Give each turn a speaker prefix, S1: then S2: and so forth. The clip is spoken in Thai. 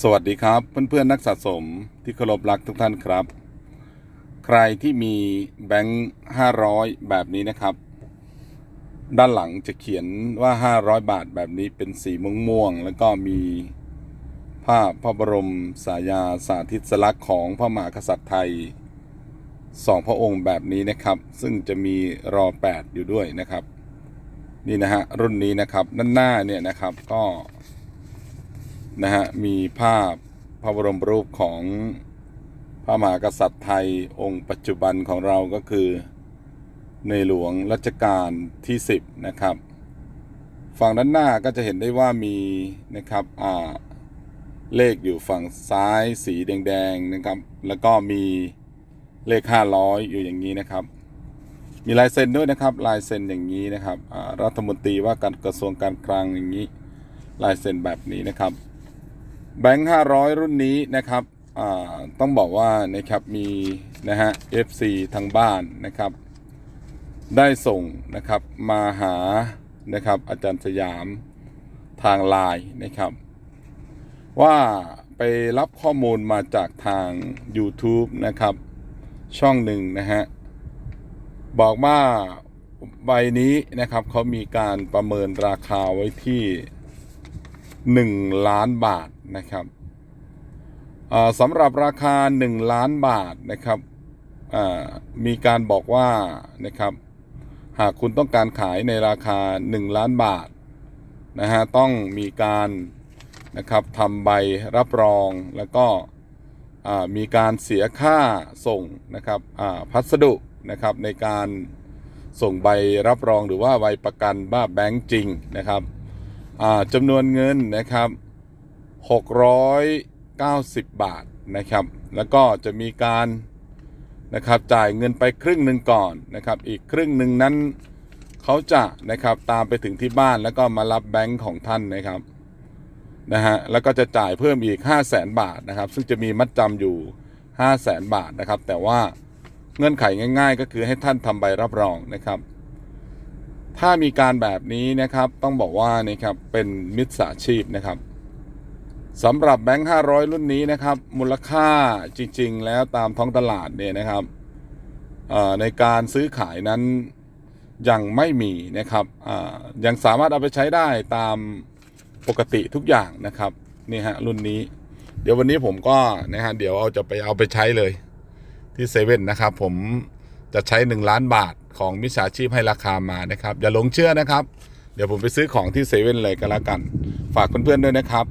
S1: สวัสดีครับเพื่อนๆนักสะสมที่เคารพรักทุกท่านครับ ใครที่มีแบงค์ห้าร้อยแบบนี้นะครับ ด้านหลังจะเขียนว่า 500 บาทแบบนี้เป็นสีม่วงๆแล้วก็มีภาพพระบรมสายาสาธิตสลักษณ์ของพระมหากษัตริย์ไทยสองพระองค์แบบนี้นะครับ ซึ่งจะมีรอ 8 อยู่ด้วยนะครับ นี่นะฮะรุ่นนี้นะครับด้านหน้าเนี่ยนะครับก็ นะฮะมีภาพพระบรมรูปของพระมหากษัตริย์ไทยองค์ปัจจุบันของเราก็คือ ในหลวงรัชกาลที่ 10 นะครับ ฝั่งด้านหน้าก็จะเห็นได้ว่ามีนะครับเลขอยู่ฝั่งซ้ายสีแดงๆนะครับ แล้วก็มีเลข 500 อยู่อย่างนี้นะครับ มีลายเซ็นด้วยนะครับ ลายเซ็นอย่างนี้นะครับรัฐมนตรีว่าการกระทรวงการคลังอย่างนี้ ลายเซ็นแบบนี้นะครับ แบงค์ห้าร้อยรุ่นนี้นะครับต้องบอกว่านะครับมีนะฮะ FC ทางบ้านนะครับ ได้ส่งนะครับมาหานะครับอาจารย์สยามทางไลน์นะครับ ว่าไปรับข้อมูลมาจากทาง YouTube นะครับ ช่องหนึ่งนะฮะ บอกว่าใบนี้นะครับเขามีการประเมินราคาไว้ที่ 1 ล้านบาท นะครับสำหรับราคา 1 ล้านบาทนะครับมีการบอกว่านะครับหากคุณต้องการขายในราคา 1 ล้านบาทนะฮะต้องมีการนะครับทำใบรับรองแล้วก็มีการเสียค่าส่งนะครับพัสดุนะครับในการส่งใบรับรองหรือว่าใบประกันบ้าแบงก์จริงนะครับจำนวนเงินนะครับ 690 บาทนะครับ แล้วก็จะมีการนะครับจ่ายเงินไปครึ่งหนึ่งก่อนนะครับ อีกครึ่งหนึ่งนั้นเขาจะนะครับตามไปถึงที่บ้านแล้วก็มารับแบงค์ของท่านนะครับนะฮะแล้วก็จะจ่ายเพิ่มอีก 5 0 0แสนบาทนะครับ ซึ่งจะมีมัดจำอยู่ 5 0 0แสนบาทนะครับ แต่ว่าเงื่อนไขง่าย ๆ ก็คือให้ท่านทำใบรับรองนะครับ ถ้ามีการแบบนี้นะครับต้องบอกว่านะครับเป็นมิจฉาชีพนะครับ สำหรับแบงค์500 รุ่นนี้นะครับ มูลค่าจริง ๆ แล้วตามท้องตลาดเนี่ยนะครับในการซื้อขายนั้นยังไม่มีนะครับยังสามารถเอาไปใช้ได้ตามปกติทุกอย่างนะครับนี่ฮะรุ่นนี้ เดี๋ยววันนี้ผมก็นะฮะเดี๋ยวเอาจะไปเอาไปใช้เลยที่เซเว่นนะครับ ผมจะใช้ 1 ล้านบาทของมิจฉาชีพให้ราคามานะครับ อย่าหลงเชื่อนะครับ เดี๋ยวผมไปซื้อของที่เซเว่นเลยก็แล้วกัน ฝากเพื่อนๆด้วยนะครับ